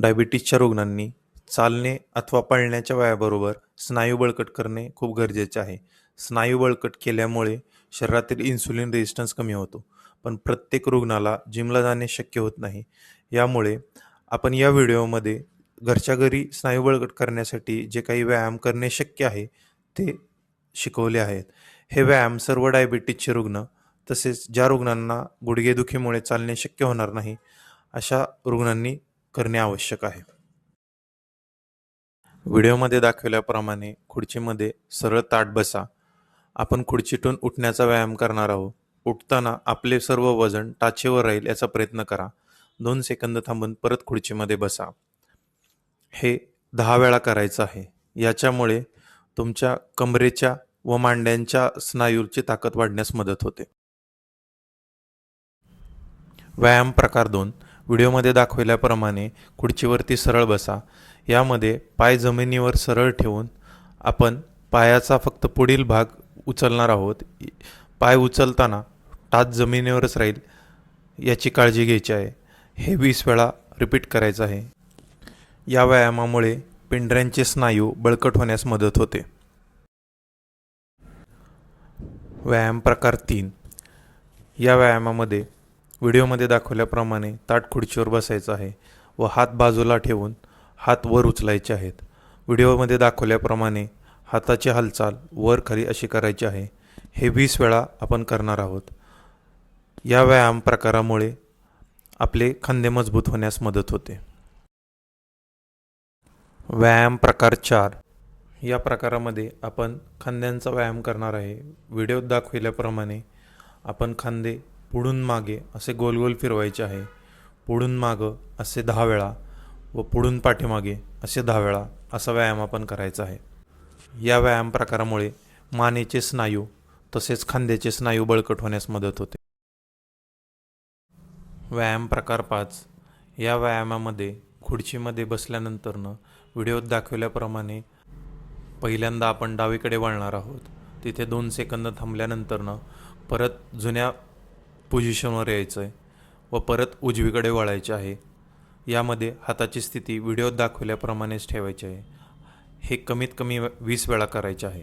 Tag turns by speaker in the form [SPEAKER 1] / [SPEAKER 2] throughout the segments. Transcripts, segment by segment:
[SPEAKER 1] डायबिटीसच्या रुग्णांनी चालणे अथवा पळण्याच्या वयाबरोबर स्नायू बळकट करणे खूप गरजेचे आहे. स्नायू बळकट केल्यामुळे शरीरातील इन्सुलिन रेजिस्टन्स कमी होतो. पण प्रत्येक रुग्णाला जिमला जाणे शक्य होत नाही. यामुळे आपण या व्हिडिओमध्ये घरच्या घरी स्नायू बळकट करण्यासाठी जे काही व्यायाम करणे शक्य आहे ते शिकवले आहेत. हे व्यायाम सर्व डायबिटीसचे रुग्ण तसेच ज्या रुग्णांना गुडघेदुखीमुळे चालणे शक्य होणार नाही अशा रुग्णांनी करणे आवश्यक आहे. व्हिडिओमध्ये दाखवल्याप्रमाणे खुर्चीमध्ये सरळ ताट बसा. आपण खुर्चीतून उठण्याचा व्यायाम करणार आहोत. उठताना आपले सर्व वजन टाचेवर राहील याचा प्रयत्न करा. दोन सेकंद थांबून परत खुर्चीमध्ये बसा. हे दहा वेळा करायचं आहे. याच्यामुळे तुमच्या कमरेच्या व मांड्यांच्या स्नायूची ताकद वाढण्यास मदत होते. व्यायाम प्रकार दोन. व्हिडिओमध्ये दाखवल्याप्रमाणे खुर्चीवरती सरळ बसा. यामध्ये पाय जमिनीवर सरळ ठेवून आपण पायाचा फक्त पुढील भाग उचलणार आहोत. पाय उचलताना टाच जमिनीवरच राहील याची काळजी घ्यायची आहे. हे वीस वेळा रिपीट करायचं आहे. या व्यायामामुळे पिंढऱ्यांचे स्नायू बळकट होण्यास मदत होते. व्यायाम प्रकार तीन. या व्यायामामध्ये व्हिडिओमध्ये दाखवल्याप्रमाणे ताट खुर्चीवर बसायचं आहे व हात बाजूला ठेवून हात वर उचलायचे आहेत. व्हिडिओमध्ये दाखवल्याप्रमाणे हाताची हालचाल वर खाली अशी करायची आहे. हे वीस वेळा आपण करणार आहोत. या व्यायाम प्रकारामुळे आपले खांदे मजबूत होण्यास मदत होते. व्यायाम प्रकार चार. या प्रकारामध्ये आपण खांद्यांचा व्यायाम करणार आहे. व्हिडिओत दाखविल्याप्रमाणे आपण खांदे पुढून मागे असे गोल गोल फिरवायचे आहे. पुढून मागं असे दहा वेळा व पुढून पाठीमागे असे दहा वेळा असा व्यायाम आपण करायचा आहे. या व्यायाम प्रकारामुळे मानेचे स्नायू तसेच खांद्याचे स्नायू बळकट होण्यास मदत होते. व्यायाम प्रकार पाच. या व्यायामामध्ये खुर्चीमध्ये बसल्यानंतरनं व्हिडिओत दाखवल्याप्रमाणे पहिल्यांदा आपण डावीकडे वळणार आहोत. तिथे दोन सेकंद थांबल्यानंतरनं परत जुन्या पोझिशनवर यायचं आहे व परत उजवीकडे वळायचे आहे. यामध्ये हाताची स्थिती व्हिडिओत दाखवल्याप्रमाणेच ठेवायची आहे. हे कमीत कमी वीस वेळा करायचे आहे.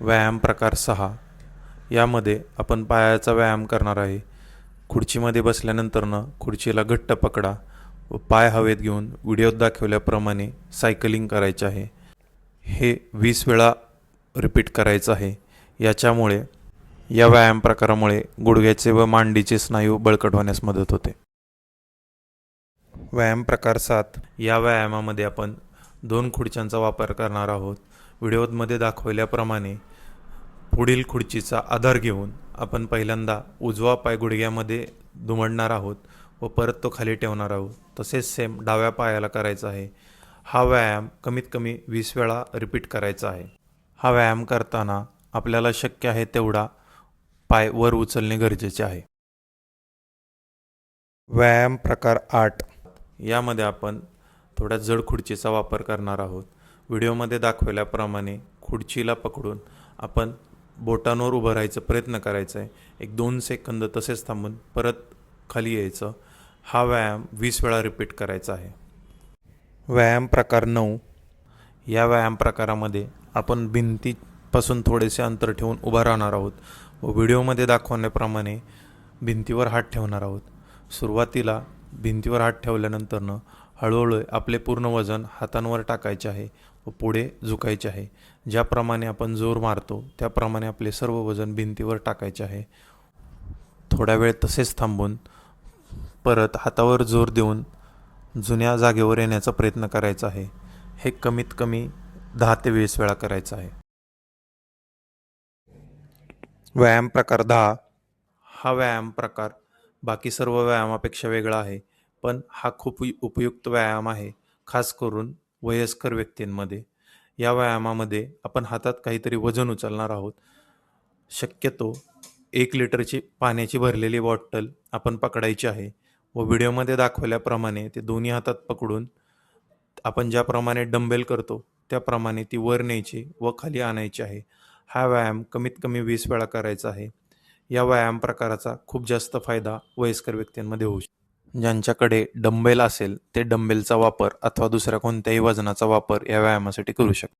[SPEAKER 1] व्यायाम प्रकार सहा. यामध्ये आपण पायाचा व्यायाम करणार आहे. खुर्चीमध्ये बसल्यानंतरनं खुर्चीला घट्ट पकडा व पाय हवेत घेऊन व्हिडिओत दाखवल्याप्रमाणे सायकलिंग करायचे आहे. हे वीस वेळा रिपीट करायचं आहे. याच्यामुळे या व्यायाम प्रकारामुळे गुडघ्याचे व मांडीचे स्नायू बळकट होण्यास मदत होते. व्यायाम प्रकार सात. या व्यायामामध्ये आपण दोन खुर्च्यांचा वापर करणार आहोत. व्हिडिओमध्ये दाखवल्याप्रमाणे पुढील खुर्चीचा आधार घेऊन आपण पहिल्यांदा उजवा पाय गुडघ्यामध्ये दुमडणार आहोत व परत तो खाली ठेवणार आहोत. तसेच सेम डाव्या पायाला करायचा आहे. हा व्यायाम कमीत कमी वीस वेळा रिपीट करायचा आहे. हा व्यायाम करताना आपल्याला शक्य आहे तेवढा पाय वर उचलणे गरजेचे आहे. व्यायाम प्रकार आठ. यामध्ये आपण थोड्या जड खुर्चीचा वापर करणार आहोत. व्हिडिओमध्ये दाखवल्याप्रमाणे खुर्चीला पकडून आपण बोटांवर उभं राहायचा प्रयत्न करायचा आहे. एक दोन सेकंद तसेच थांबून परत खाली यायचं. हा व्यायाम वीस वेळा रिपीट करायचा आहे. व्यायाम प्रकार नऊ. या व्यायाम प्रकारामध्ये आपण भिंतीपासून थोडेसे अंतर ठेवून उभा राहणार आहोत. व व्हिडिओमध्ये दाखवण्याप्रमाणे भिंतीवर हात ठेवणार आहोत. सुरुवातीला भिंतीवर हात ठेवल्यानंतरनं हळूहळू आपले पूर्ण वजन हातांवर टाकायचे आहे व पुढे झुकायचे आहे. ज्याप्रमाणे आपण जोर मारतो त्याप्रमाणे आपले सर्व वजन भिंतीवर टाकायचे आहे. थोड्या वेळ तसेच थांबून परत हातावर जोर देऊन जुन्या जागेवर येण्याचा प्रयत्न करायचा आहे. हे कमीत कमी दहा ते वीस वेळा करायचं आहे. व्यायाम प्रकार दहा. हा व्यायाम प्रकार बाकी सर्व व्यायामापेक्षा वेगळा आहे पण हा खूप उपयुक्त व्यायाम आहे खास करून वयस्कर व्यक्तींमध्ये. या व्यायामामध्ये आपण हातात काहीतरी वजन उचलणार आहोत. शक्यतो एक लिटरची पाण्याची भरलेली बॉटल आपण पकडायची आहे व व्हिडिओमध्ये दाखवल्याप्रमाणे ते दोन्ही हातात पकडून आपण ज्याप्रमाणे डंबेल करतो त्याप्रमाणे ती वर न्यायची व खाली आणायची आहे. हा व्यायाम कमीत कमी वीस वेळा करायचा आहे. या व्यायाम प्रकाराचा खूप जास्त फायदा वयस्कर व्यक्तींमध्ये होऊ शकतो. ज्यांच्याकडे डंबेल असेल ते डंबेलचा वापर अथवा दुसऱ्या कोणत्याही वजनाचा वापर या व्यायामासाठी करू शकतात.